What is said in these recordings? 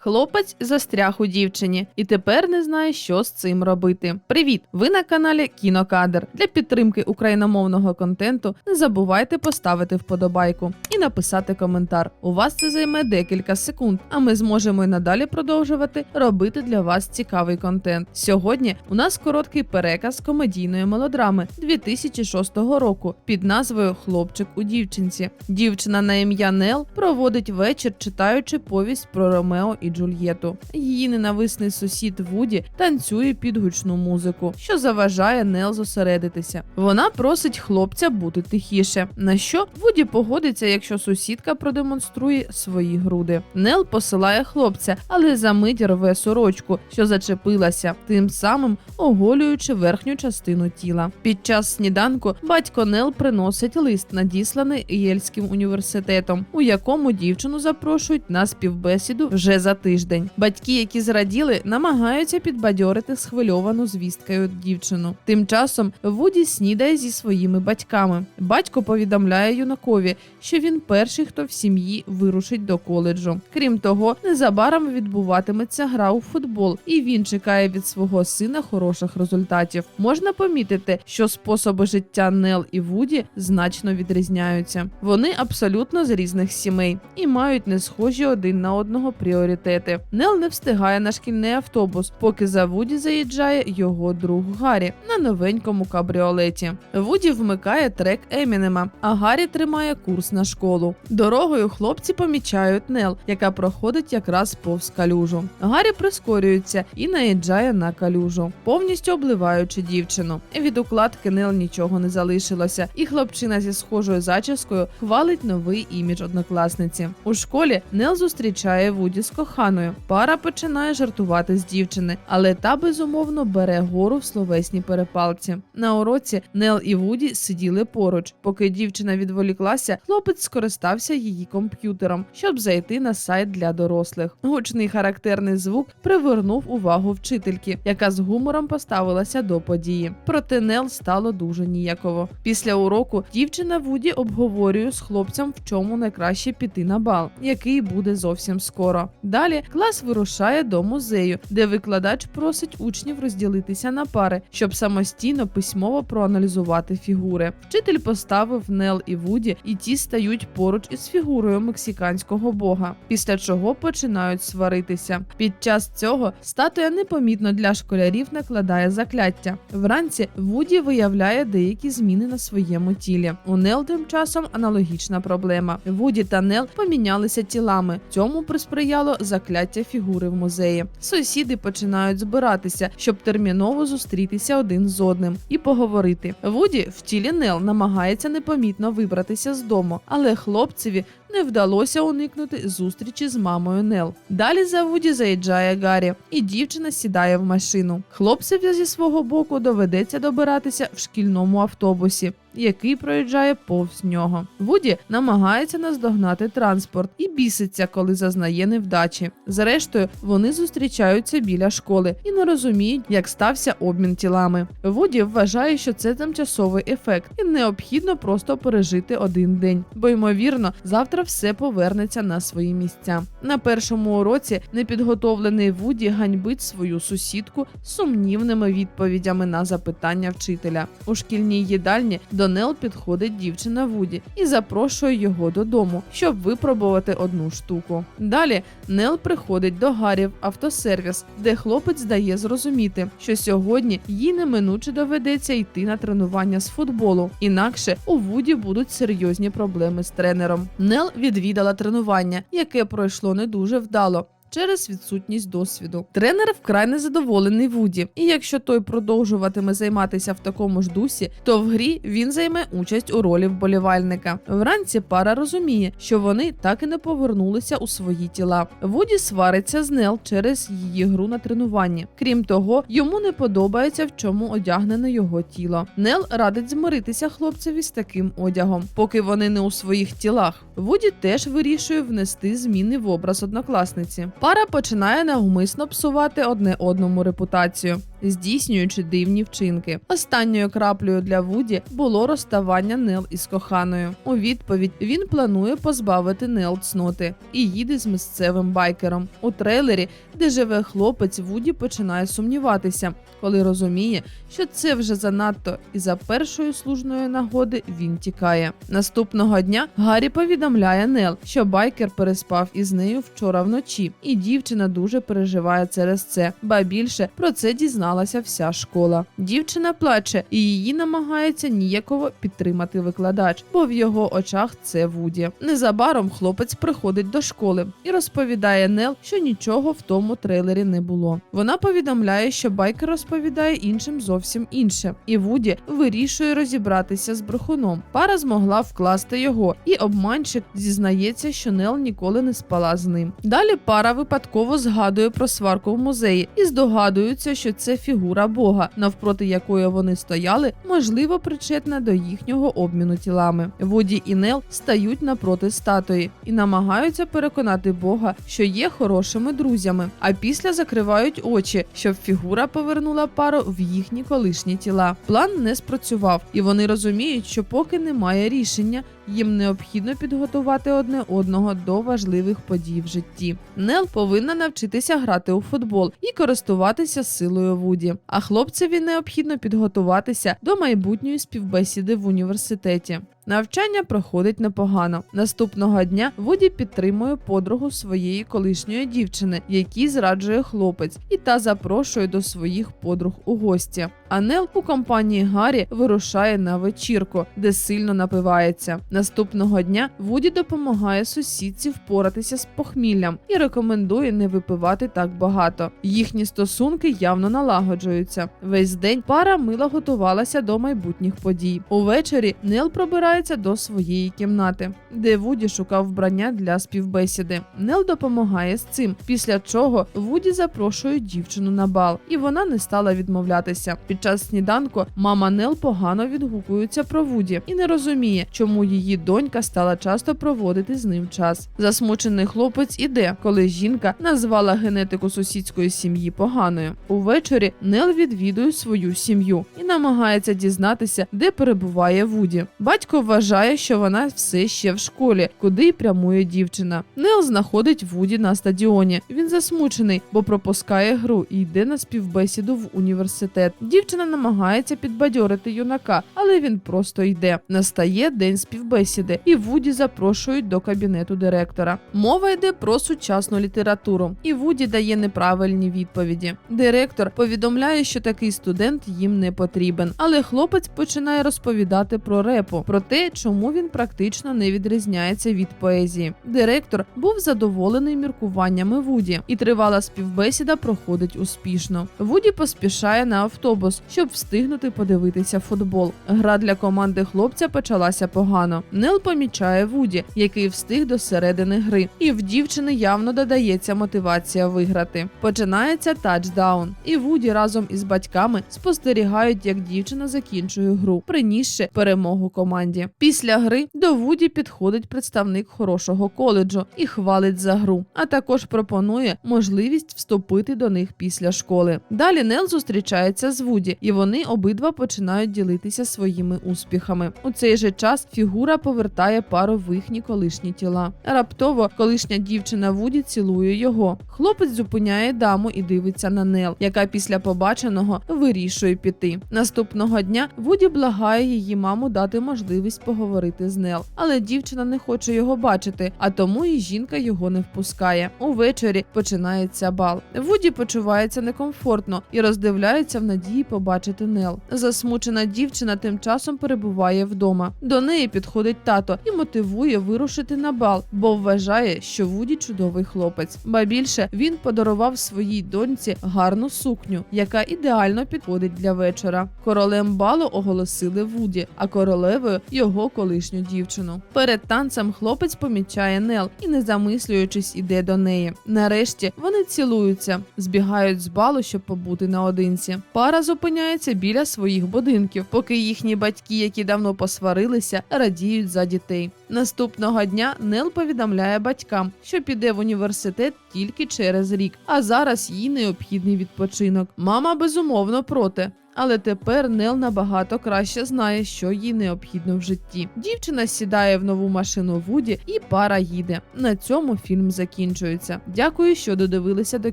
Хлопець застряг у дівчині і тепер не знає, що з цим робити. Привіт! Ви на каналі Кінокадр. Для підтримки україномовного контенту не забувайте поставити вподобайку і написати коментар. У вас це займе декілька секунд, а ми зможемо і надалі продовжувати робити для вас цікавий контент. Сьогодні у нас короткий переказ комедійної мелодрами 2006 року під назвою Хлопчик у дівчинці. Дівчина на ім'я Нел проводить вечір, читаючи повість про Ромео Джульєту. Її ненависний сусід Вуді танцює під гучну музику, що заважає Нел зосередитися. Вона просить хлопця бути тихіше. На що Вуді погодиться, якщо сусідка продемонструє свої груди. Нел посилає хлопця, але за мить рве сорочку, що зачепилася, тим самим оголюючи верхню частину тіла. Під час сніданку батько Нел приносить лист, надісланий Єльським університетом, у якому дівчину запрошують на співбесіду вже за тиждень. Батьки, які зраділи, намагаються підбадьорити схвильовану звісткою дівчину. Тим часом Вуді снідає зі своїми батьками. Батько повідомляє юнакові, що він перший, хто в сім'ї вирушить до коледжу. Крім того, незабаром відбуватиметься гра у футбол, і він чекає від свого сина хороших результатів. Можна помітити, що способи життя Нел і Вуді значно відрізняються. Вони абсолютно з різних сімей і мають не схожі один на одного пріоритети. Нел не встигає на шкільний автобус, поки за Вуді заїжджає його друг Гаррі на новенькому кабріолеті. Вуді вмикає трек Емінема, а Гаррі тримає курс на школу. Дорогою хлопці помічають Нел, яка проходить якраз повз калюжу. Гаррі прискорюється і наїжджає на калюжу, повністю обливаючи дівчину. Від укладки Нел нічого не залишилося, і хлопчина зі схожою зачіскою хвалить новий імідж однокласниці. У школі Нел зустрічає Вуді з коханою. Пара починає жартувати з дівчини, але та безумовно бере гору в словесній перепалці. На уроці Нел і Вуді сиділи поруч. Поки дівчина відволіклася, хлопець скористався її комп'ютером, щоб зайти на сайт для дорослих. Гучний характерний звук привернув увагу вчительки, яка з гумором поставилася до події. Проте Нел стало дуже ніяково. Після уроку дівчина Вуді обговорює з хлопцем, в чому найкраще піти на бал, який буде зовсім скоро. Далі клас вирушає до музею, де викладач просить учнів розділитися на пари, щоб самостійно письмово проаналізувати фігури. Вчитель поставив Нел і Вуді, і ті стають поруч із фігурою мексиканського бога, після чого починають сваритися. Під час цього статуя непомітно для школярів накладає закляття. Вранці Вуді виявляє деякі зміни на своєму тілі. У Нел тим часом аналогічна проблема. Вуді та Нел помінялися тілами. Цьому присприяло закляття фігури в музеї. Сусіди починають збиратися, щоб терміново зустрітися один з одним і поговорити. Вуді в тілі Нел намагається непомітно вибратися з дому, але хлопцеві не вдалося уникнути зустрічі з мамою Нел. Далі за Вуді заїжджає Гаррі, і дівчина сідає в машину. Хлопцеві зі свого боку доведеться добиратися в шкільному автобусі. Який проїжджає повз нього. Вуді намагається наздогнати транспорт і біситься, коли зазнає невдачі. Зрештою, вони зустрічаються біля школи і не розуміють, як стався обмін тілами. Вуді вважає, що це тимчасовий ефект, і необхідно просто пережити один день, бо ймовірно, завтра все повернеться на свої місця. На першому уроці непідготовлений Вуді ганьбить свою сусідку сумнівними відповідями на запитання вчителя. У шкільній їдальні до Нел підходить дівчина Вуді і запрошує його додому, щоб випробувати одну штуку. Далі Нел приходить до Гаррі в автосервіс, де хлопець дає зрозуміти, що сьогодні їй неминуче доведеться йти на тренування з футболу, інакше у Вуді будуть серйозні проблеми з тренером. Нел відвідала тренування, яке пройшло не дуже вдало. Через відсутність досвіду тренер вкрай незадоволений Вуді, і якщо той продовжуватиме займатися в такому ж дусі, то в грі він займе участь у ролі вболівальника. Вранці пара розуміє, що вони так і не повернулися у свої тіла. Вуді свариться з Нел через її гру на тренуванні. Крім того, йому не подобається, в чому одягнене його тіло. Нел радить змиритися хлопцеві з таким одягом, поки вони не у своїх тілах. Вуді теж вирішує внести зміни в образ однокласниці. Пара починає навмисно псувати одне одному репутацію. Здійснюючи дивні вчинки. Останньою краплею для Вуді було розставання Нел із коханою. У відповідь він планує позбавити Нел цноти і їде з місцевим байкером. У трейлері, де живе хлопець, Вуді починає сумніватися, коли розуміє, що це вже занадто, і за першої служної нагоди він тікає. Наступного дня Гаррі повідомляє Нел, що байкер переспав із нею вчора вночі, і дівчина дуже переживає через це, ба більше про це дізналася вся школа. Дівчина плаче, і її намагається ніяково підтримати викладач, бо в його очах це Вуді. Незабаром хлопець приходить до школи і розповідає Нел, що нічого в тому трейлері не було. Вона повідомляє, що байкер розповідає іншим зовсім інше, і Вуді вирішує розібратися з брехуном. Пара змогла вкласти його, і обманщик зізнається, що Нел ніколи не спала з ним. Далі пара випадково згадує про сварку в музеї і здогадуються, що це фігура Бога, навпроти якої вони стояли, можливо, причетна до їхнього обміну тілами. Вуді і Нел стають напроти статуї і намагаються переконати Бога, що є хорошими друзями. А після закривають очі, щоб фігура повернула пару в їхні колишні тіла. План не спрацював, і вони розуміють, що поки немає рішення, їм необхідно підготувати одне одного до важливих подій в житті. Нел повинна навчитися грати у футбол і користуватися силою Вуді. А хлопцеві необхідно підготуватися до майбутньої співбесіди в університеті. Навчання проходить непогано. Наступного дня Вуді підтримує подругу своєї колишньої дівчини, якій зраджує хлопець, і та запрошує до своїх подруг у гості. А Нел у компанії Гаррі вирушає на вечірку, де сильно напивається. Наступного дня Вуді допомагає сусідці впоратися з похміллям і рекомендує не випивати так багато. Їхні стосунки явно налагоджуються. Весь день пара мило готувалася до майбутніх подій. Увечері Нел пробирається до своєї кімнати, де Вуді шукав вбрання для співбесіди. Нел допомагає з цим, після чого Вуді запрошує дівчину на бал, і вона не стала відмовлятися. Під час сніданку мама Нел погано відгукується про Вуді і не розуміє, чому її донька стала часто проводити з ним час. Засмучений хлопець іде, коли жінка назвала генетику сусідської сім'ї поганою. Увечері Нел відвідує свою сім'ю і намагається дізнатися, де перебуває Вуді. Батько вважає, що вона все ще в школі, куди й прямує дівчина. Нел знаходить Вуді на стадіоні. Він засмучений, бо пропускає гру і йде на співбесіду в університет. Дівчина намагається підбадьорити юнака, але він просто йде. Настає день співбесіди, і Вуді запрошують до кабінету директора. Мова йде про сучасну літературу, і Вуді дає неправильні відповіді. Директор повідомляє, що такий студент їм не потрібен, але хлопець починає розповідати про репу, про те, чому він практично не відрізняється від поезії. Директор був задоволений міркуваннями Вуді, і тривала співбесіда проходить успішно. Вуді поспішає на автобус, щоб встигнути подивитися футбол. Гра для команди хлопця почалася погано. Нел помічає Вуді, який встиг до середини гри, і в дівчини явно додається мотивація виграти. Починається тачдаун, і Вуді разом із батьками спостерігають, як дівчина закінчує гру, принісши перемогу команді. Після гри до Вуді підходить представник хорошого коледжу і хвалить за гру, а також пропонує можливість вступити до них після школи. Далі Нел зустрічається з Вуді, і вони обидва починають ділитися своїми успіхами. У цей же час фігура повертає пару в їхні колишні тіла. Раптово колишня дівчина Вуді цілує його. Хлопець зупиняє даму і дивиться на Нел, яка після побаченого вирішує піти. Наступного дня Вуді благає її маму дати можливість поговорити з Нел, але дівчина не хоче його бачити, а тому і жінка його не впускає. Увечері починається бал. Вуді почувається некомфортно і роздивляється в надії побачити Нел. Засмучена дівчина тим часом перебуває вдома. До неї підходить тато і мотивує вирушити на бал, бо вважає, що Вуді чудовий хлопець. Ба більше він подарував своїй доньці гарну сукню, яка ідеально підходить для вечора. Королем балу оголосили Вуді, а королевою його колишню дівчину. Перед танцем хлопець помічає Нел і, не замислюючись, іде до неї. Нарешті вони цілуються, збігають з балу, щоб побути наодинці. Пара зупиняється біля своїх будинків, поки їхні батьки, які давно посварилися, радіють за дітей. Наступного дня Нел повідомляє батькам, що піде в університет тільки через рік, а зараз їй необхідний відпочинок. Мама безумовно проти. Але тепер Нел набагато краще знає, що їй необхідно в житті. Дівчина сідає в нову машину Вуді, і пара їде. На цьому фільм закінчується. Дякую, що додивилися до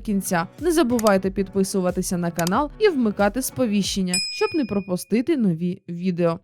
кінця. Не забувайте підписуватися на канал і вмикати сповіщення, щоб не пропустити нові відео.